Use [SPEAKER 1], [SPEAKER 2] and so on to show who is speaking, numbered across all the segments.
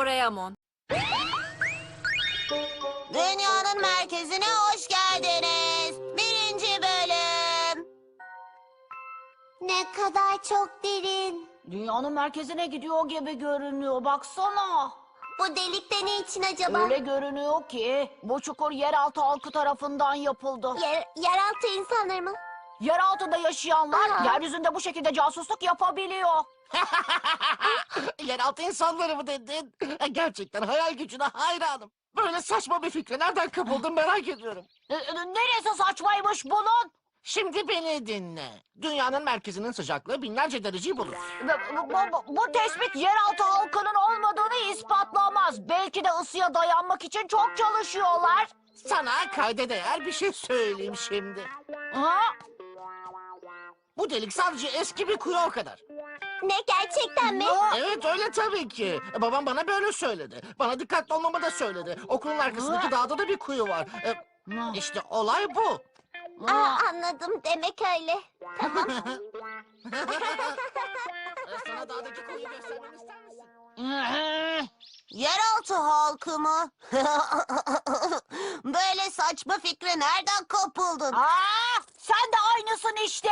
[SPEAKER 1] Doraemon.
[SPEAKER 2] Dünyanın merkezine hoş geldiniz. Birinci bölüm. Ne kadar çok derin.
[SPEAKER 3] Dünyanın merkezine gidiyor gibi görünüyor. Baksana.
[SPEAKER 2] Bu delikte ne için acaba?
[SPEAKER 3] Öyle görünüyor ki bu çukur yeraltı halkı tarafından yapıldı.
[SPEAKER 2] Yer, yeraltı insanları mı?
[SPEAKER 3] Yeraltında yaşayanlar
[SPEAKER 2] Aa.
[SPEAKER 3] yeryüzünde bu şekilde casusluk yapabiliyor.
[SPEAKER 4] Yeraltı insanları mı dedin? Gerçekten hayal gücüne hayranım. Böyle saçma bir fikre nereden kapıldın merak ediyorum.
[SPEAKER 3] Neresi saçmaymış bunun?
[SPEAKER 4] Şimdi beni dinle. Dünyanın merkezinin sıcaklığı binlerce dereceyi bulur.
[SPEAKER 3] Bu, bu, bu- bu tespit yeraltı halkının olmadığını ispatlamaz. Belki de ısıya dayanmak için çok çalışıyorlar.
[SPEAKER 4] Sana kayda değer bir şey söyleyeyim şimdi.
[SPEAKER 3] Ha?
[SPEAKER 4] Bu delik sadece eski bir kuyu o kadar.
[SPEAKER 2] Ne gerçekten mi?
[SPEAKER 4] Evet öyle tabii ki. Babam bana böyle söyledi. Bana dikkatli olmamı da söyledi. Okulun arkasındaki dağda da bir kuyu var. Ee,
[SPEAKER 3] Ha.
[SPEAKER 4] işte olay bu.
[SPEAKER 2] Aa, anladım demek öyle.
[SPEAKER 4] Sana dağdaki kuyuyu göstermemi ister misin?
[SPEAKER 2] Yeraltı halkı mı? Böyle saçma fikre nereden kapıldın?
[SPEAKER 3] Aa, sen de aynısın işte.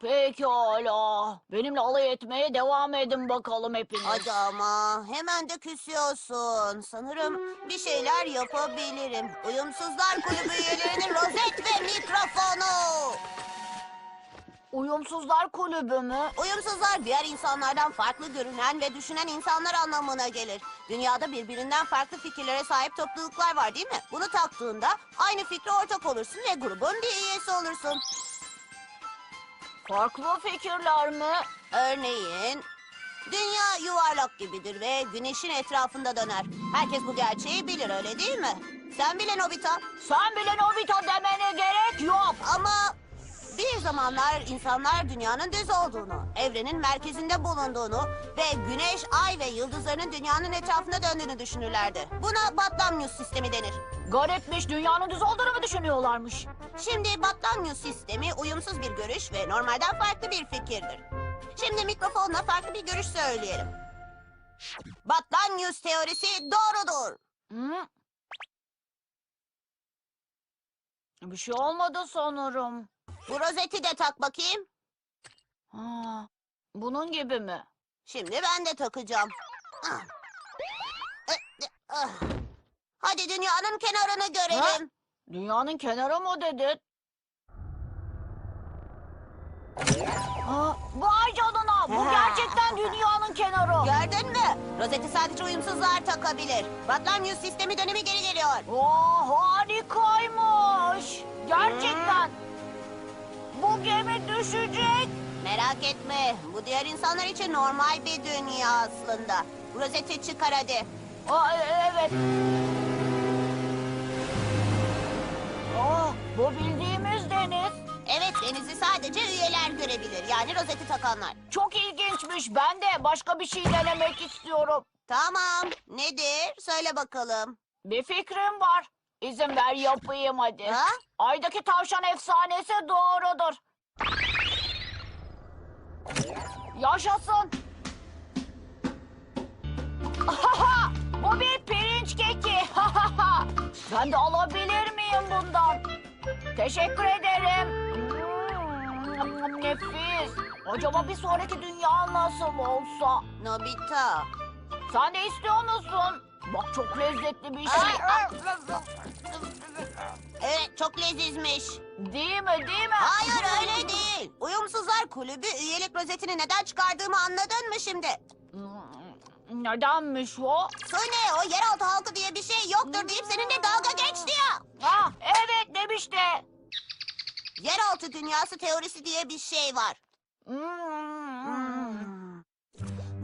[SPEAKER 3] Pekala. Benimle alay etmeye devam edin bakalım hepiniz.
[SPEAKER 2] Hadi ama hemen de küsüyorsun. Sanırım bir şeyler yapabilirim. Uyumsuzlar kulübü üyelerinin rozet ve mikrofonu.
[SPEAKER 3] Uyumsuzlar kulübü mü?
[SPEAKER 2] Uyumsuzlar diğer insanlardan farklı görünen ve düşünen insanlar anlamına gelir. Dünyada birbirinden farklı fikirlere sahip topluluklar var değil mi? Bunu taktığında aynı fikre ortak olursun ve grubun bir üyesi olursun.
[SPEAKER 3] Farklı fikirler mi?
[SPEAKER 2] Örneğin dünya yuvarlak gibidir ve güneşin etrafında döner. Herkes bu gerçeği bilir öyle değil mi? Sen bile Nobita.
[SPEAKER 3] Sen bile Nobita demene gerek yok.
[SPEAKER 2] Ama bir zamanlar insanlar dünyanın düz olduğunu, evrenin merkezinde bulunduğunu ve güneş, ay ve yıldızların dünyanın etrafında döndüğünü düşünürlerdi. Buna Batlamyus sistemi denir.
[SPEAKER 3] Garipmiş dünyanın düz olduğunu mu düşünüyorlarmış?
[SPEAKER 2] Şimdi Batlamyus sistemi uyumsuz bir görüş ve normalden farklı bir fikirdir. Şimdi mikrofonla farklı bir görüş söyleyelim. Batlamyus teorisi doğrudur.
[SPEAKER 3] Hı? Bir şey olmadı sanırım.
[SPEAKER 2] Bu rozeti de tak bakayım.
[SPEAKER 3] Ha, bunun gibi mi?
[SPEAKER 2] Şimdi ben de takacağım. Ah. Eh, eh, ah. Hadi dünyanın kenarını görelim.
[SPEAKER 3] Dünyanın kenarı mı dedin? Ha, vay canına bu gerçekten dünyanın kenarı.
[SPEAKER 2] Gördün mü? Rozeti sadece uyumsuzlar takabilir. Batlamyus sistemi dönemi geri geliyor.
[SPEAKER 3] Oo, harikaymış. Gerçekten. Bu gemi düşecek.
[SPEAKER 2] Merak etme. Bu diğer insanlar için normal bir dünya aslında. Rozeti çıkar hadi.
[SPEAKER 3] Aa, e- evet. Aa, bu bildiğimiz deniz.
[SPEAKER 2] Evet denizi sadece üyeler görebilir. Yani rozeti takanlar.
[SPEAKER 3] Çok ilginçmiş. Ben de başka bir şey denemek istiyorum.
[SPEAKER 2] Tamam. Nedir? Söyle bakalım.
[SPEAKER 3] Bir fikrim var. İzin ver yapayım hadi.
[SPEAKER 2] Ha?
[SPEAKER 3] Aydaki tavşan efsanesi doğrudur. Yaşasın. Ahaha, Bu bir pirinç keki. Ahaha. ben de alabilir miyim bundan? Teşekkür ederim. Hmm, nefis. Acaba bir sonraki dünya nasıl olsa?
[SPEAKER 2] Nobita.
[SPEAKER 3] Sen de istiyor musun? Bak çok lezzetli bir şey.
[SPEAKER 2] Evet çok lezizmiş.
[SPEAKER 3] Değil mi değil mi?
[SPEAKER 2] Hayır öyle değil. Uyumsuzlar kulübü üyelik rozetini neden çıkardığımı anladın mı şimdi?
[SPEAKER 3] Hmm, Nedenmiş o?
[SPEAKER 2] Söyle o yeraltı halkı diye bir şey yoktur deyip seninle dalga geçti ya.
[SPEAKER 3] Ha evet demişti.
[SPEAKER 2] Yeraltı dünyası teorisi diye bir şey var.
[SPEAKER 3] Hmm.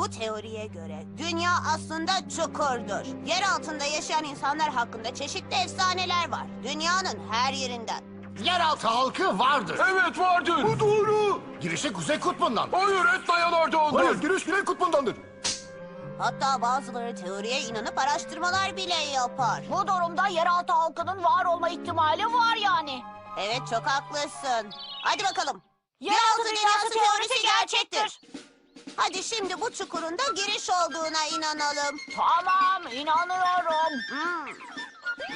[SPEAKER 2] Bu teoriye göre dünya aslında çukurdur. Yer altında yaşayan insanlar hakkında çeşitli efsaneler var. Dünyanın her yerinden.
[SPEAKER 5] Yeraltı halkı vardır.
[SPEAKER 6] Evet vardır.
[SPEAKER 5] Bu doğru. Girişi Kuzey Kutbu'ndan.
[SPEAKER 6] Hayır et dayalardandır.
[SPEAKER 5] Hayır, giriş Güney Kutbu'ndandır.
[SPEAKER 2] Hatta bazıları teoriye inanıp araştırmalar bile yapar.
[SPEAKER 3] Bu durumda yeraltı halkının var olma ihtimali var yani.
[SPEAKER 2] Evet çok haklısın. Hadi bakalım.
[SPEAKER 3] Yeraltı dünyası teorisi gerçektir.
[SPEAKER 2] Hadi şimdi bu çukurun da giriş olduğuna inanalım.
[SPEAKER 3] Tamam inanıyorum.
[SPEAKER 2] Hmm.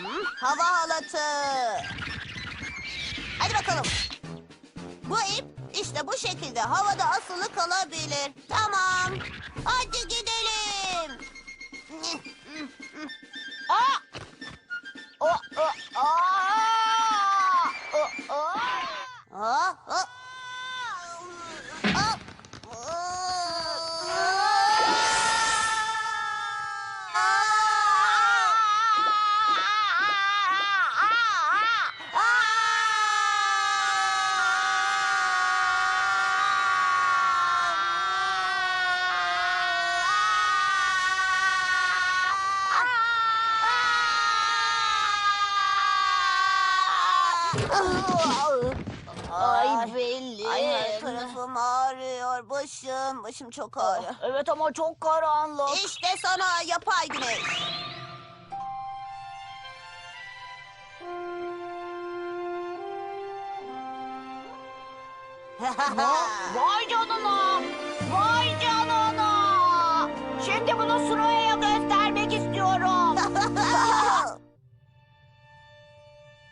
[SPEAKER 2] Hmm, Hava halatı. Hadi bakalım. Bu ip işte bu şekilde havada asılı kalabilir. Tamam. Hadi gidelim. Başım, çok ağrıyor.
[SPEAKER 3] Evet ama çok karanlık.
[SPEAKER 2] İşte sana yapay güneş.
[SPEAKER 3] Vay canına. Vay canına. Şimdi bunu Sunay'a göstermek istiyorum.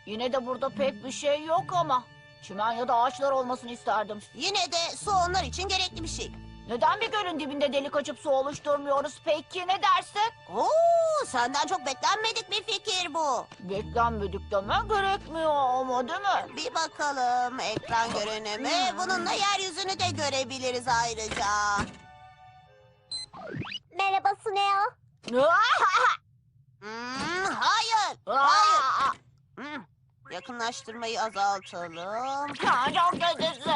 [SPEAKER 3] Yine de burada pek bir şey yok ama. Çimen ya da ağaçlar olmasını isterdim.
[SPEAKER 2] Yine de su onlar için gerekli bir şey.
[SPEAKER 3] Neden bir gölün dibinde delik açıp su oluşturmuyoruz peki ne dersin?
[SPEAKER 2] Oo, senden çok beklenmedik bir fikir bu.
[SPEAKER 3] Beklenmedik deme gerekmiyor ama değil mi?
[SPEAKER 2] Bir bakalım ekran görünümü. Bununla yeryüzünü de görebiliriz ayrıca. Merhaba Suneo. Hmm, hayır, hayır. Hmm, yakınlaştırmayı azaltalım.
[SPEAKER 3] Ha, çok kötüsün.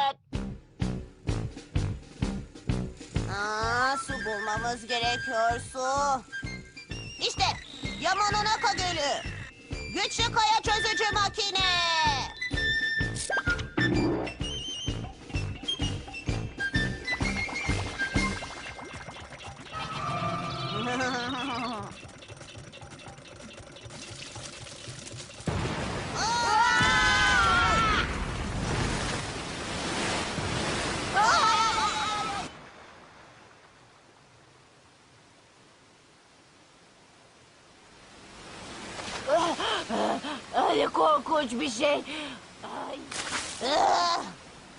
[SPEAKER 2] Aa, su bulmamız gerekiyor su. İşte Yamanonaka Gölü. Güçlü kaya çözücü makine.
[SPEAKER 3] Öyle korkunç bir şey. Ay.
[SPEAKER 2] Ah,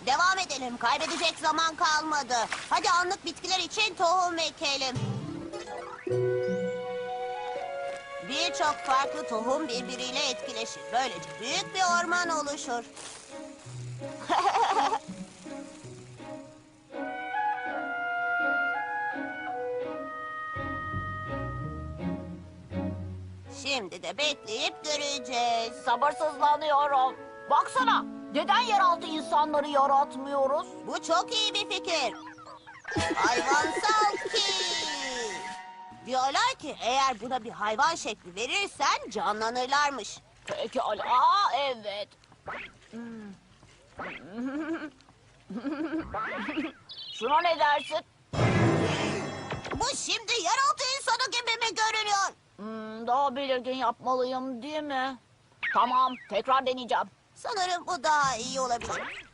[SPEAKER 2] Devam edelim. Kaybedecek zaman kalmadı. Hadi anlık bitkiler için tohum ekelim. Birçok farklı tohum birbiriyle etkileşir. Böylece büyük bir orman oluşur.
[SPEAKER 3] Sabırsızlanıyorum. Baksana. Neden yeraltı insanları yaratmıyoruz?
[SPEAKER 2] Bu çok iyi bir fikir. Hayvansal ki. Diyorlar ki eğer buna bir hayvan şekli verirsen canlanırlarmış.
[SPEAKER 3] Peki Aa evet. Şuna ne dersin?
[SPEAKER 2] Bu şimdi yeraltı insanı gibi mi görünüyor?
[SPEAKER 3] Hmm, daha belirgin yapmalıyım değil mi? Tamam tekrar deneyeceğim.
[SPEAKER 2] Sanırım bu daha iyi olabilir.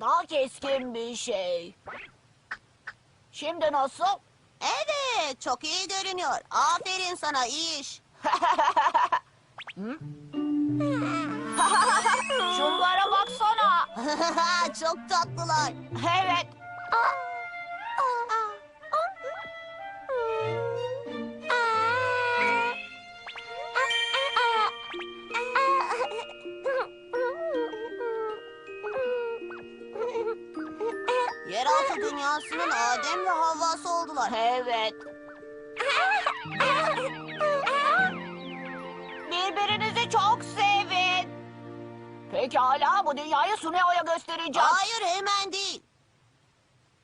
[SPEAKER 3] Daha keskin bir şey. Şimdi nasıl?
[SPEAKER 2] Evet çok iyi görünüyor. Aferin sana iyi iş.
[SPEAKER 3] Şunlara baksana.
[SPEAKER 2] çok tatlılar.
[SPEAKER 3] Evet.
[SPEAKER 2] Yeraltı dünyasının Adem ve Havvası oldular.
[SPEAKER 3] Evet. Birbirinizi çok sevin. Pekala bu dünyayı Suneo'ya göstereceğim.
[SPEAKER 2] Hayır hemen değil.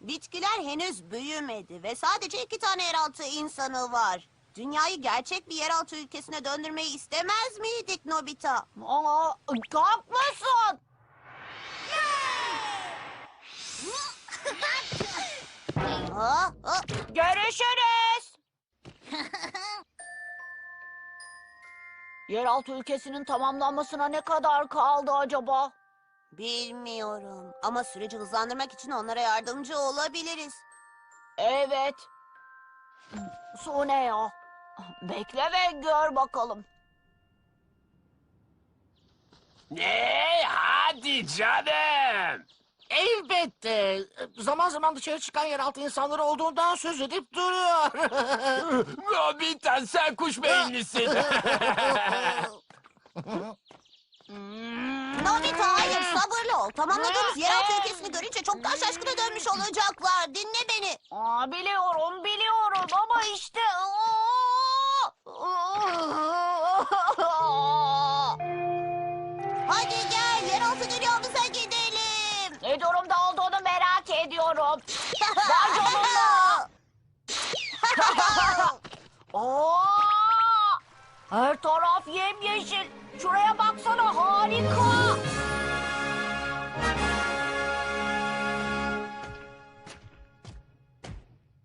[SPEAKER 2] Bitkiler henüz büyümedi ve sadece iki tane yeraltı insanı var. Dünyayı gerçek bir yeraltı ülkesine döndürmeyi istemez miydik Nobita?
[SPEAKER 3] Aa, kalkmasın.
[SPEAKER 2] Aa, aa,
[SPEAKER 3] Görüşürüz. Yeraltı ülkesinin tamamlanmasına ne kadar kaldı acaba?
[SPEAKER 2] bilmiyorum ama süreci hızlandırmak için onlara yardımcı olabiliriz.
[SPEAKER 3] Evet. Su ne ya? Bekle ve gör bakalım.
[SPEAKER 6] Ne? Hadi canım.
[SPEAKER 4] Elbette. Zaman zaman dışarı çıkan yeraltı insanları olduğundan söz edip duruyor.
[SPEAKER 6] Nobita sen kuş beyinlisin.
[SPEAKER 2] Nobita hayır sabırlı ol. Tamamladığımız yeraltı ülkesini görünce çok daha şaşkına dönmüş olacaklar. Dinle beni.
[SPEAKER 3] Aa, biliyorum, biliyorum ama işte...
[SPEAKER 2] Hadi
[SPEAKER 3] ne durumda olduğunu merak ediyorum. Vay canına. Aa! Her taraf yemyeşil. Şuraya baksana harika.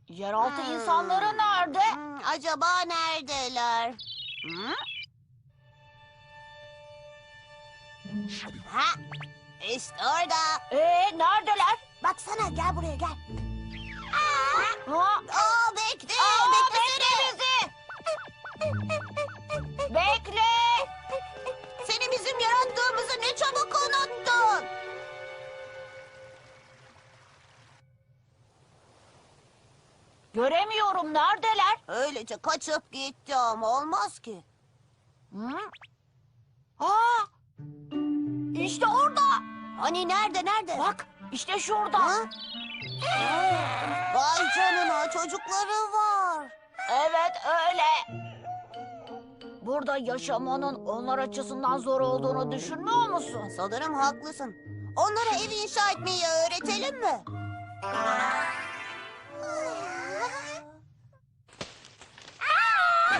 [SPEAKER 3] Yeraltı
[SPEAKER 2] Hmm.
[SPEAKER 3] insanları nerede?
[SPEAKER 2] Hmm, acaba neredeler? Hı? Ha, işte orada.
[SPEAKER 3] Ee, neredeler?
[SPEAKER 2] Baksana gel buraya gel.
[SPEAKER 3] Ha?
[SPEAKER 2] Aa bekle,
[SPEAKER 3] Aa, bekle bizi. Bekle.
[SPEAKER 2] Seni bizim yarattığımızı ne çabuk unuttun.
[SPEAKER 3] Göremiyorum neredeler?
[SPEAKER 2] Öylece kaçıp gitti ama olmaz ki.
[SPEAKER 3] Hı? Aa! İşte orada.
[SPEAKER 2] Hani nerede nerede?
[SPEAKER 3] Bak işte şurada.
[SPEAKER 2] Ha? Vay canına çocukları var.
[SPEAKER 3] Evet öyle. Burada yaşamanın onlar açısından zor olduğunu düşünmüyor musun?
[SPEAKER 2] Sanırım haklısın. Onlara ev inşa etmeyi öğretelim mi?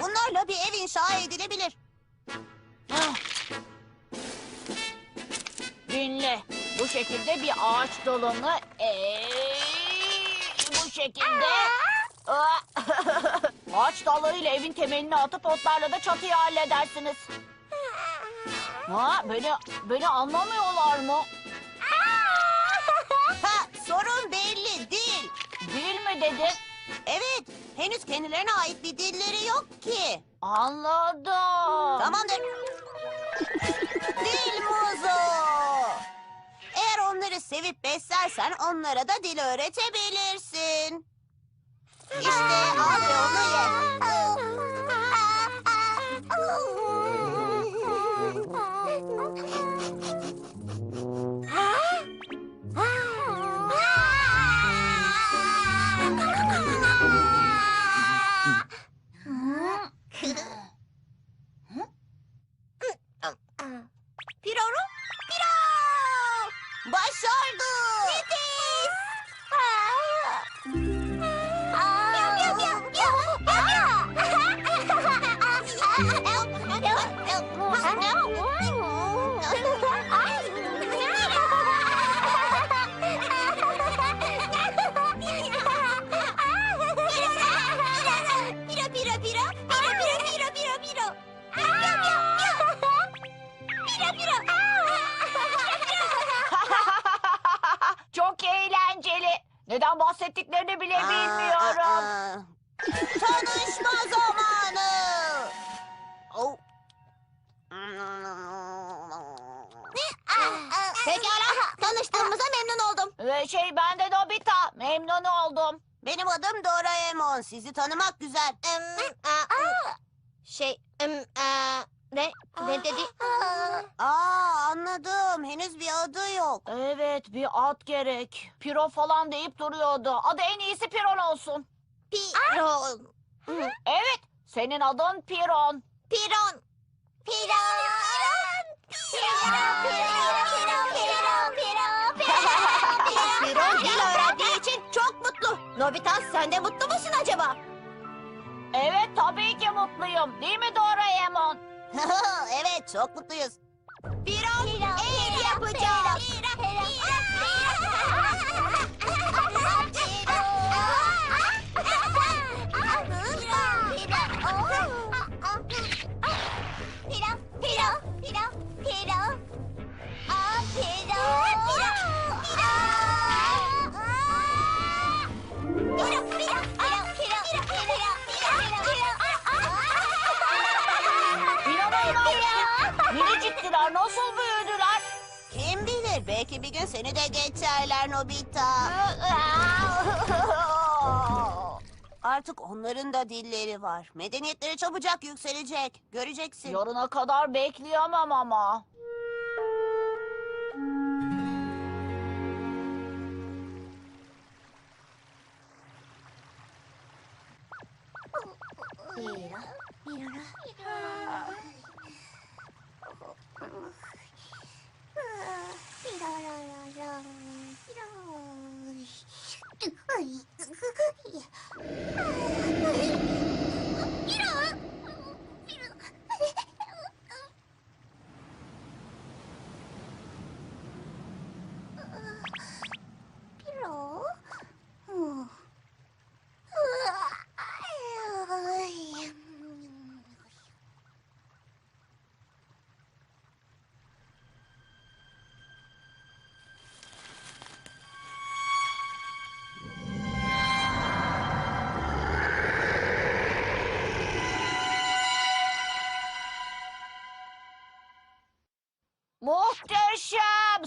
[SPEAKER 2] Bunlarla bir ev inşa edilebilir.
[SPEAKER 3] Şekilde bir ağaç dalını eee, bu şekilde Aa! ağaç dallarıyla evin temelini atıp otlarla da çatıyı halledersiniz. Ha, beni beni anlamıyorlar mı?
[SPEAKER 2] Ha, sorun belli değil.
[SPEAKER 3] Değil mi dedin?
[SPEAKER 2] Evet, henüz kendilerine ait bir dilleri yok ki.
[SPEAKER 3] Anladım.
[SPEAKER 2] Tamamdır. Dil muzu. Onları sevip beslersen onlara da dil öğretebilirsin. İşte al ve onu ye.
[SPEAKER 3] Ad gerek. Piro falan deyip duruyordu. Adı en iyisi Piron olsun.
[SPEAKER 1] Piron.
[SPEAKER 3] Evet senin adın Piron.
[SPEAKER 1] Piron. Piron. Piron. Piron. Piron. Piron. Piron.
[SPEAKER 2] Piron dil öğrendiği için çok mutlu.
[SPEAKER 1] Nobita sen de mutlu musun acaba?
[SPEAKER 3] Evet tabii ki mutluyum. Değil mi Doraemon?
[SPEAKER 2] evet, çok mutluyuz.
[SPEAKER 3] Bunlar nasıl büyüdüler?
[SPEAKER 2] Kim bilir belki bir gün seni de geçerler Nobita. Artık onların da dilleri var. Medeniyetleri çabucak yükselecek. Göreceksin.
[SPEAKER 3] Yarına kadar bekleyemem ama. ピロ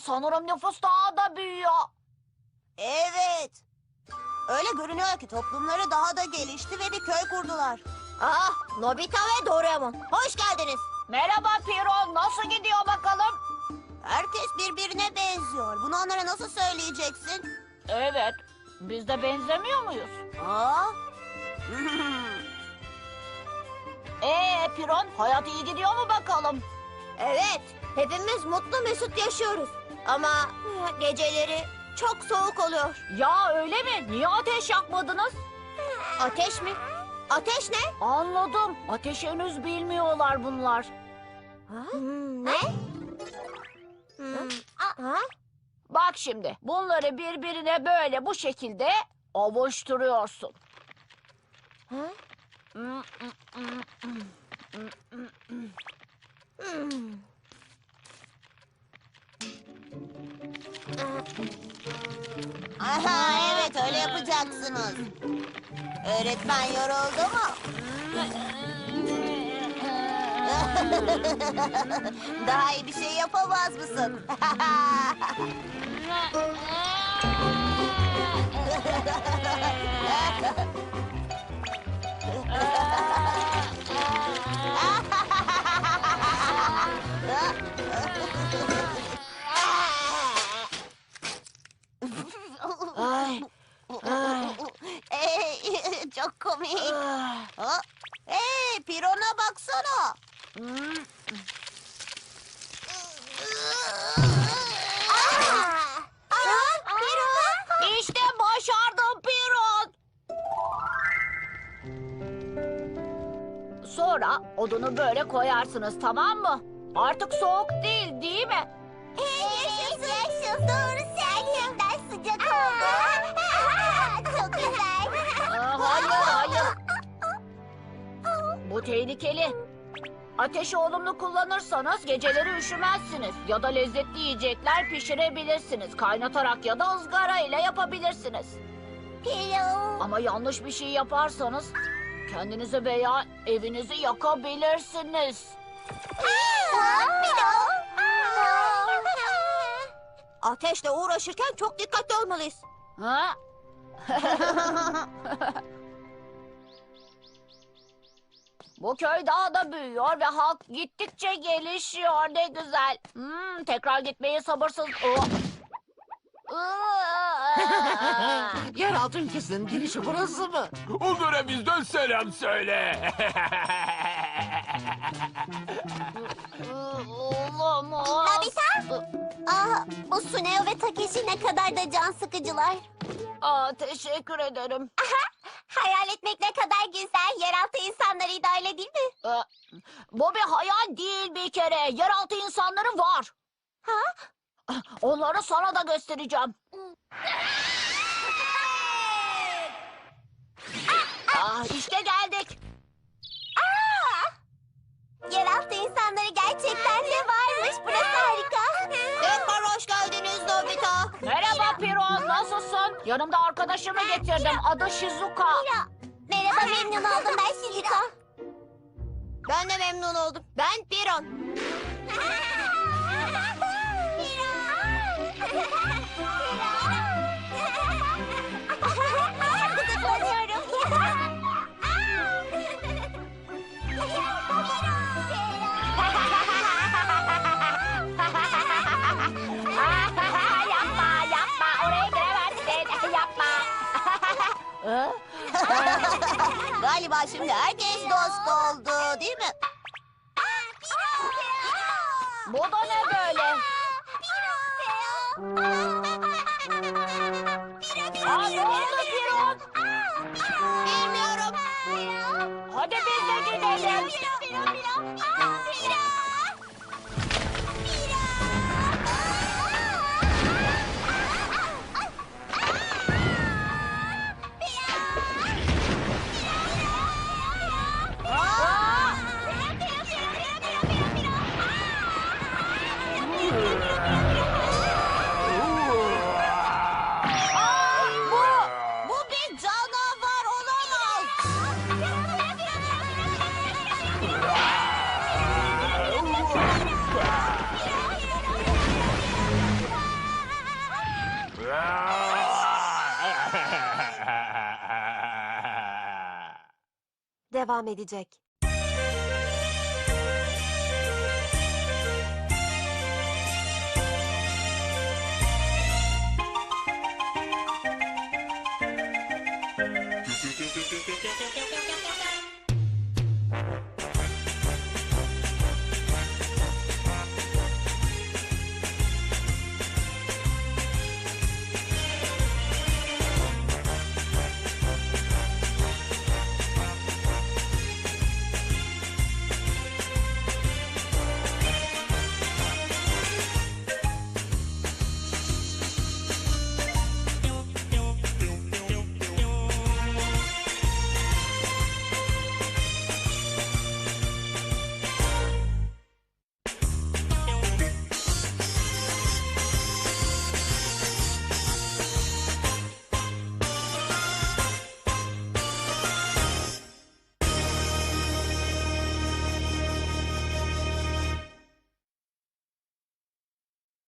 [SPEAKER 3] Sanırım nüfus daha da büyüyor.
[SPEAKER 2] Evet. Öyle görünüyor ki toplumları daha da gelişti ve bir köy kurdular.
[SPEAKER 1] Ah, Nobita ve Doraemon. Hoş geldiniz.
[SPEAKER 3] Merhaba Piron. Nasıl gidiyor bakalım?
[SPEAKER 2] Herkes birbirine benziyor. Bunu onlara nasıl söyleyeceksin?
[SPEAKER 3] Evet. Biz de benzemiyor muyuz?
[SPEAKER 2] Aa?
[SPEAKER 3] Ee Piron hayat iyi gidiyor mu bakalım?
[SPEAKER 1] Evet, hepimiz mutlu mesut yaşıyoruz. Ama geceleri çok soğuk oluyor.
[SPEAKER 3] Ya öyle mi? Niye ateş yakmadınız?
[SPEAKER 1] Ateş mi? Ateş ne?
[SPEAKER 3] Anladım. Ateş henüz bilmiyorlar bunlar.
[SPEAKER 1] Hmm, ne? Hmm. Ha?
[SPEAKER 3] Bak şimdi bunları birbirine böyle bu şekilde ovuşturuyorsun.
[SPEAKER 1] Ha?
[SPEAKER 3] Hmm,
[SPEAKER 2] Aha evet öyle yapacaksınız. Öğretmen yoruldu mu? Daha iyi bir şey yapamaz mısın?
[SPEAKER 3] Odunu böyle koyarsınız tamam mı? Artık soğuk değil değil mi?
[SPEAKER 1] Yaşasın. Yaşasın. Doğru serçemden sıcak oldu. Çok güzel.
[SPEAKER 3] Aa, hayır hayır. Bu tehlikeli. Ateşi olumlu kullanırsanız geceleri üşümezsiniz. Ya da lezzetli yiyecekler pişirebilirsiniz. Kaynatarak ya da ızgara ile yapabilirsiniz.
[SPEAKER 1] Pilo.
[SPEAKER 3] Ama yanlış bir şey yaparsanız kendinizi veya evinizi yakabilirsiniz.
[SPEAKER 1] Ateşle uğraşırken çok dikkatli olmalıyız.
[SPEAKER 3] Ha? Bu köy daha da büyüyor ve halk gittikçe gelişiyor. Ne güzel. Hmm, tekrar gitmeyi sabırsız... Oh. Iıı.
[SPEAKER 4] Yeraltı ülkesinin girişi burası mı?
[SPEAKER 6] Onlara bizden selam söyle.
[SPEAKER 3] Olamaz.
[SPEAKER 1] Nobita? Ah, bu Suneo ve Takeshi ne kadar da can sıkıcılar.
[SPEAKER 3] Aa, teşekkür ederim.
[SPEAKER 1] Hayal etmek ne kadar güzel. Yeraltı insanlarıydı öyle değil mi?
[SPEAKER 3] Ee, bu bir hayal değil bir kere. Yeraltı insanları var.
[SPEAKER 1] Ha?
[SPEAKER 3] Onları sana da göstereceğim. Ah, işte geldik.
[SPEAKER 1] Yeraltı insanları gerçekten de varmış. Burası harika.
[SPEAKER 2] Tekrar hoş geldiniz Nobita.
[SPEAKER 3] Merhaba Piron, nasılsın? Yanımda arkadaşımı getirdim. Adı Shizuka.
[SPEAKER 1] Mira. Merhaba memnun oldum ben Shizuka.
[SPEAKER 2] Ben de memnun oldum. Ben Piron.
[SPEAKER 1] Yapma yapma oraya giremezsin yapma.
[SPEAKER 2] Galiba şimdi herkes dost oldu değil mi?
[SPEAKER 1] Bu da ne böyle? Aa,
[SPEAKER 7] Devam edecek.